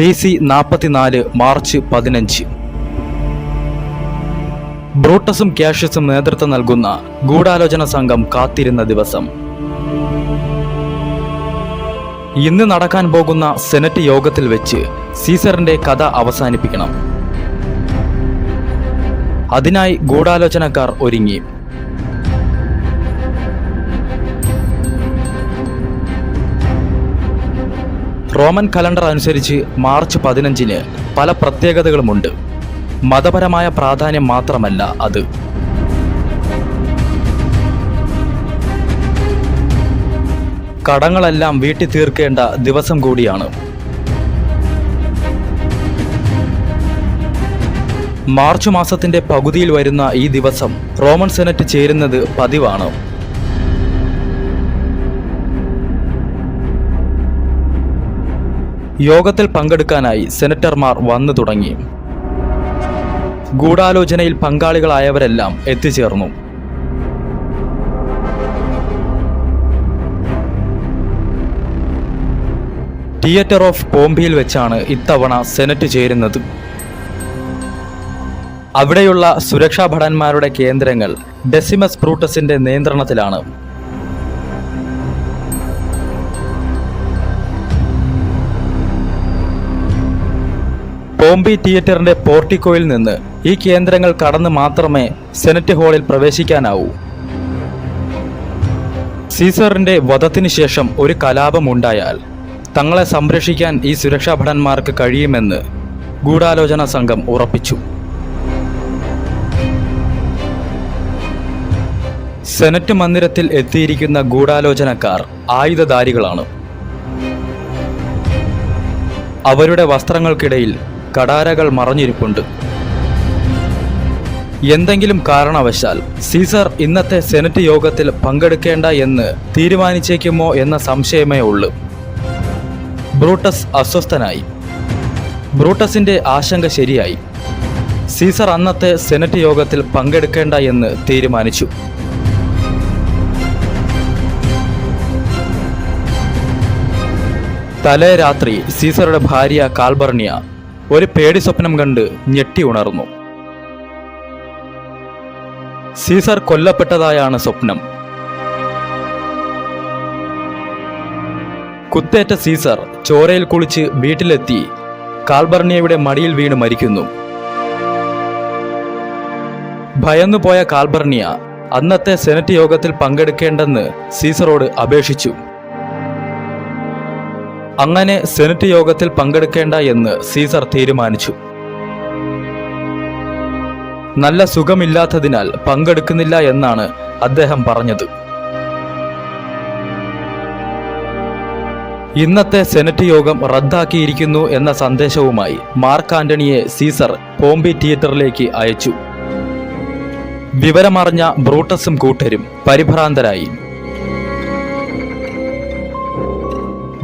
B C നാൽപ്പത്തിനാല് March പതിനഞ്ച്. ബ്രൂട്ടസും ക്യാഷ്യസും നേതൃത്വം നൽകുന്ന ഗൂഢാലോചന സംഘം കാത്തിരുന്ന ദിവസം. ഇന്ന് നടക്കാൻ പോകുന്ന സെനറ്റ് യോഗത്തിൽ വെച്ച് സീസറിന്റെ കഥ അവസാനിപ്പിക്കണം. അതിനായി ഗൂഢാലോചനക്കാർ ഒരുങ്ങി. റോമൻ കലണ്ടർ അനുസരിച്ച് മാർച്ച് പതിനഞ്ചിന് പല പ്രത്യേകതകളുമുണ്ട്. മതപരമായ പ്രാധാന്യം മാത്രമല്ല അത്. കടങ്ങളെല്ലാം വീട്ടി തീർക്കേണ്ട ദിവസം കൂടിയാണ്. മാർച്ച് മാസത്തിന്റെ പകുതിയിൽ വരുന്ന ഈ ദിവസം റോമൻ സെനറ്റ് ചേരുന്നത് പതിവാണ്. യോഗത്തിൽ പങ്കെടുക്കാനായി സെനറ്റർമാർ വന്നു തുടങ്ങി. ഗൂഢാലോചനയിൽ പങ്കാളികളായവരെല്ലാം എത്തിച്ചേർന്നു. തിയേറ്റർ ഓഫ് പോംബിയിൽ വെച്ചാണ് ഇത്തവണ സെനറ്റ് ചേരുന്നത്. അവിടെയുള്ള സുരക്ഷാ ഭടന്മാരുടെ കേന്ദ്രങ്ങൾ ഡെസിമസ് ബ്രൂട്ടസിന്റെ നിയന്ത്രണത്തിലാണ്. പോംബി തിയേറ്ററിന്റെ പോർട്ടിക്കോയിൽ നിന്ന് ഈ കേന്ദ്രങ്ങൾ കടന്ന് മാത്രമേ സെനറ്റ് ഹാളിൽ പ്രവേശിക്കാനാവൂ. സീസറിന്റെ വധത്തിന് ശേഷം ഒരു കലാപം ഉണ്ടായാൽ തങ്ങളെ സംരക്ഷിക്കാൻ ഈ സുരക്ഷാ ഭടന്മാർക്ക് കഴിയുമെന്ന് ഗൂഢാലോചന സംഘം ഉറപ്പിച്ചു. സെനറ്റ് മന്ദിരത്തിൽ എത്തിയിരിക്കുന്ന ഗൂഢാലോചനക്കാർ ആയുധധാരികളാണ്. അവരുടെ വസ്ത്രങ്ങൾക്കിടയിൽ കടാരകൾ മറഞ്ഞിരിപ്പുണ്ട്. എന്തെങ്കിലും കാരണവശാൽ സീസർ ഇന്നത്തെ സെനറ്റ് യോഗത്തിൽ പങ്കെടുക്കേണ്ട എന്ന് തീരുമാനിച്ചേക്കുമോ എന്ന സംശയമേ ഉള്ളൂ. ബ്രൂട്ടസ് അസ്വസ്ഥനായി. ബ്രൂട്ടസിന്റെ ആശങ്ക ശരിയായി. സീസർ അന്നത്തെ സെനറ്റ് യോഗത്തിൽ പങ്കെടുക്കേണ്ട എന്ന് തീരുമാനിച്ചു. തലേ രാത്രി സീസറുടെ ഭാര്യ കാൽബർണിയ ഒരു പേടി സ്വപ്നം കണ്ട് ഞെട്ടി ഉണർന്നു. സീസർ കൊല്ലപ്പെട്ടതായാണ് സ്വപ്നം. കുത്തേറ്റ സീസർ ചോരയിൽ കുളിച്ച് വീട്ടിലെത്തി കാൽബർണിയയുടെ മടിയിൽ വീണ് മരിക്കുന്നു. ഭയന്നുപോയ കാൽബർണിയ അന്നത്തെ സെനറ്റ് യോഗത്തിൽ പങ്കെടുക്കേണ്ടെന്ന് സീസറോട് അപേക്ഷിച്ചു. അങ്ങനെ സെനറ്റ് യോഗത്തിൽ പങ്കെടുക്കേണ്ട എന്ന് സീസർ തീരുമാനിച്ചു. നല്ല സുഖമില്ലാത്തതിനാൽ പങ്കെടുക്കുന്നില്ല എന്നാണ് അദ്ദേഹം പറഞ്ഞത്. ഇന്നത്തെ സെനറ്റ് യോഗം റദ്ദാക്കിയിരിക്കുന്നു എന്ന സന്ദേശവുമായി മാർക്ക് ആന്റണിയെ സീസർ പോംബി തിയേറ്ററിലേക്ക് അയച്ചു. വിവരമറിഞ്ഞ ബ്രൂട്ടസും കൂട്ടരും പരിഭ്രാന്തരായി.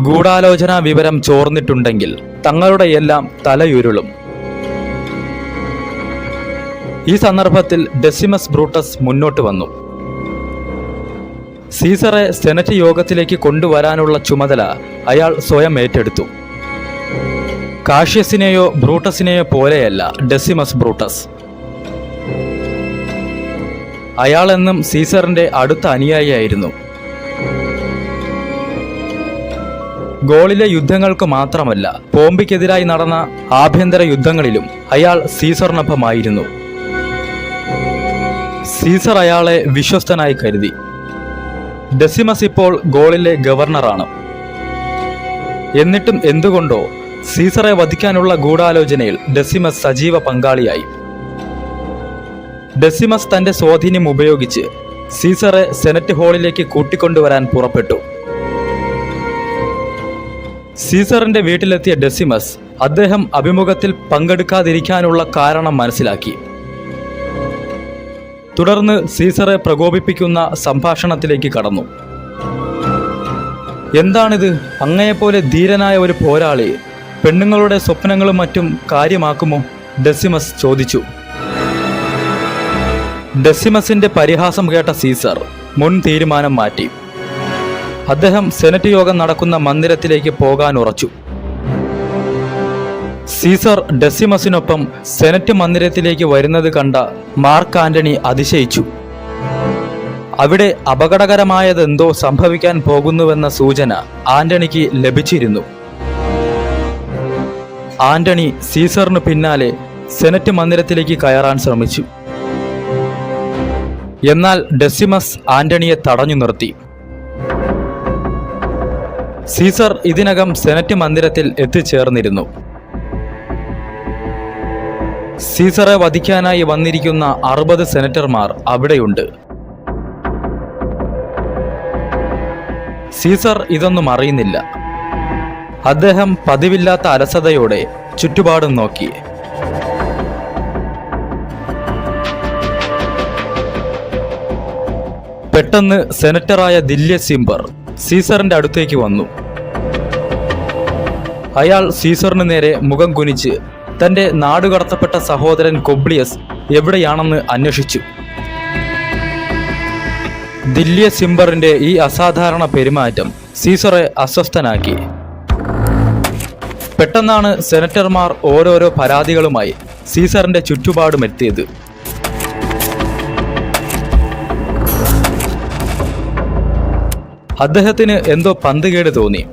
ഗൂഢാലോചനാ വിവരം ചോർന്നിട്ടുണ്ടെങ്കിൽ തങ്ങളുടെ എല്ലാം തലയുരുളും. ഈ സന്ദർഭത്തിൽ ഡെസിമസ് ബ്രൂട്ടസ് മുന്നോട്ട് വന്നു. സീസറെ സെനറ്റ് യോഗത്തിലേക്ക് കൊണ്ടുവരാനുള്ള ചുമതല അയാൾ സ്വയം ഏറ്റെടുത്തു. കാഷ്യസിനെയോ ബ്രൂട്ടസിനെയോ പോലെയല്ല ഡെസിമസ് ബ്രൂട്ടസ്. അയാളെന്നും സീസറിന്റെ അടുത്ത അനുയായിയായിരുന്നു. ഗോളിലെ യുദ്ധങ്ങൾക്ക് മാത്രമല്ല പോംബിക്കെതിരായി നടന്ന ആഭ്യന്തര യുദ്ധങ്ങളിലും അയാൾ സീസറിനൊപ്പമായിരുന്നു. സീസർ അയാളെ വിശ്വസ്തനായി കരുതി. ഡെസിമസ് ഇപ്പോൾ ഗോളിലെ ഗവർണറാണ്. എന്നിട്ടും എന്തുകൊണ്ടോ സീസറെ വധിക്കാനുള്ള ഗൂഢാലോചനയിൽ ഡെസിമസ് സജീവ പങ്കാളിയായി. ഡെസിമസ് തന്റെ സ്വാധീനം ഉപയോഗിച്ച് സീസറെ സെനറ്റ് ഹാളിലേക്ക് കൂട്ടിക്കൊണ്ടുവരാൻ പുറപ്പെട്ടു. സീസറിന്റെ വീട്ടിലെത്തിയ ഡെസിമസ് അദ്ദേഹം അഭിമുഖത്തിൽ പങ്കെടുക്കാതിരിക്കാനുള്ള കാരണം മനസ്സിലാക്കി. തുടർന്ന് സീസറെ പ്രകോപിപ്പിക്കുന്ന സംഭാഷണത്തിലേക്ക് കടന്നു. എന്താണിത്? അങ്ങയെപ്പോലെ ധീരനായ ഒരു പോരാളി പെണ്ണുങ്ങളുടെ സ്വപ്നങ്ങളും മറ്റും കാര്യമാക്കുമോ? ഡെസിമസ് ചോദിച്ചു. ഡെസിമസിന്റെ പരിഹാസം കേട്ട സീസർ മുൻ തീരുമാനം മാറ്റി. അദ്ദേഹം സെനറ്റ് യോഗം നടക്കുന്ന മന്ദിരത്തിലേക്ക് പോകാൻ ഉറച്ചു. സീസർ ഡെസിമസിനൊപ്പം സെനറ്റ് മന്ദിരത്തിലേക്ക് വരുന്നത് കണ്ട മാർക്ക് ആന്റണി അതിശയിച്ചു. അവിടെ അപകടകരമായതെന്തോ സംഭവിക്കാൻ പോകുന്നുവെന്ന സൂചന ആന്റണിക്ക് ലഭിച്ചിരുന്നു. ആന്റണി സീസറിന് പിന്നാലെ സെനറ്റ് മന്ദിരത്തിലേക്ക് കയറാൻ ശ്രമിച്ചു. എന്നാൽ ഡെസിമസ് ആന്റണിയെ തടഞ്ഞു നിർത്തി. സീസർ ഇതിനകം സെനറ്റ് മന്ദിരത്തിൽ എത്തിച്ചേർന്നിരുന്നു. സീസറെ വധിക്കാനായി വന്നിരിക്കുന്ന അറുപത് സെനറ്റർമാർ അവിടെയുണ്ട്. സീസർ ഇതൊന്നും അറിയുന്നില്ല. അദ്ദേഹം പതിവില്ലാത്ത അലസതയോടെ ചുറ്റുപാടും നോക്കി. പെട്ടെന്ന് സെനറ്ററായ ദില്യ സിംബർ സീസറിന്റെ അടുത്തേക്ക് വന്നു. അയാൾ സീസറിന് നേരെ മുഖം കുനിച്ച് തന്റെ നാടുകടത്തപ്പെട്ട സഹോദരൻ കൊബ്ലിയസ് എവിടെയാണെന്ന് അന്വേഷിച്ചു. ദില്ലിയ സിംബറിന്റെ ഈ അസാധാരണ പെരുമാറ്റം സീസറെ അസ്വസ്ഥനാക്കി. പെട്ടെന്നാണ് സെനറ്റർമാർ ഓരോരോ പരാതികളുമായി സീസറിന്റെ ചുറ്റുപാടും അദ്ദേഹത്തിന് എന്തോ പന്തുകേട് തോന്നി.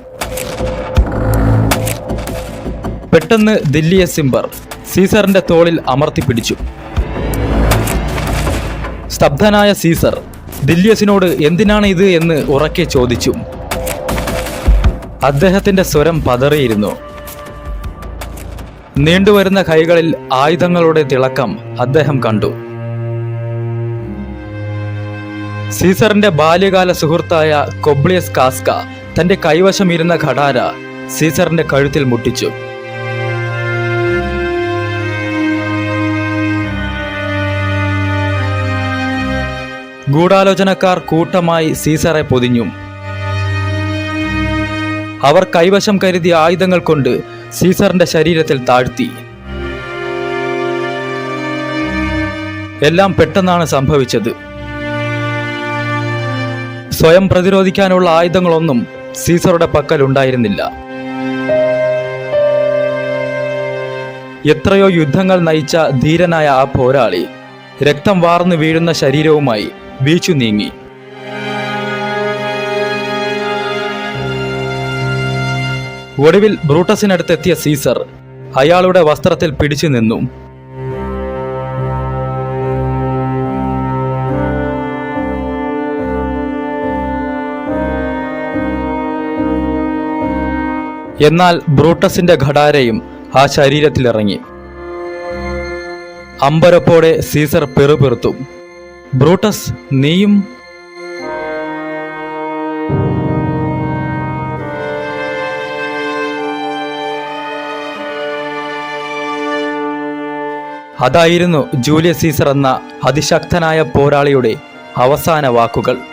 പെട്ടെന്ന് ദില്ലിയെ സിംബർ സീസറിന്റെ തോളിൽ അമർത്തി പിടിച്ചു. സ്തബ്ധനായ സീസർ ദില്ലിയസിനോട് എന്തിനാണ് ഇത് എന്ന് ഉറക്കെ ചോദിച്ചു. അദ്ദേഹത്തിന്റെ സ്വരം പതറിയിരുന്നു. നീണ്ടുവരുന്ന കൈകളിൽ ആയുധങ്ങളുടെ തിളക്കം അദ്ദേഹം കണ്ടു. സീസറിന്റെ ബാല്യകാല സുഹൃത്തായ കൊബ്ലിയസ് കാസ്ക തന്റെ കൈവശം ഇരുന്ന ഘടാര സീസറിന്റെ കഴുത്തിൽ മുട്ടിച്ചു. ഗൂഢാലോചനക്കാർ കൂട്ടമായി സീസറെ പൊതിഞ്ഞു. അവർ കൈവശം കരുതിയ ആയുധങ്ങൾ കൊണ്ട് സീസറിന്റെ ശരീരത്തിൽ താഴ്ത്തി. എല്ലാം പെട്ടെന്നാണ് സംഭവിച്ചത്. സ്വയം പ്രതിരോധിക്കാനുള്ള ആയുധങ്ങളൊന്നും സീസറുടെ പക്കൽ ഉണ്ടായിരുന്നില്ല. എത്രയോ യുദ്ധങ്ങൾ നയിച്ച ധീരനായ ആ പോരാളി രക്തം വാർന്നു വീഴുന്ന ശരീരവുമായി ബീച്ചു നീങ്ങി. ഒടുവിൽ ബ്രൂട്ടസിനടുത്തെത്തിയ സീസർ അയാളുടെ വസ്ത്രത്തിൽ പിടിച്ചു നിന്നു. എന്നാൽ ബ്രൂട്ടസിന്റെ ഘടാരയും ആ ശരീരത്തിലിറങ്ങി. അമ്പരപ്പോടെ സീസർ പെറുപെറുത്തു ബ്രൂട്ടസ് നീയും അതായിരുന്നു ജൂലിയസ് സീസർ എന്ന അതിശക്തനായ പോരാളിയുടെ അവസാന വാക്കുകൾ.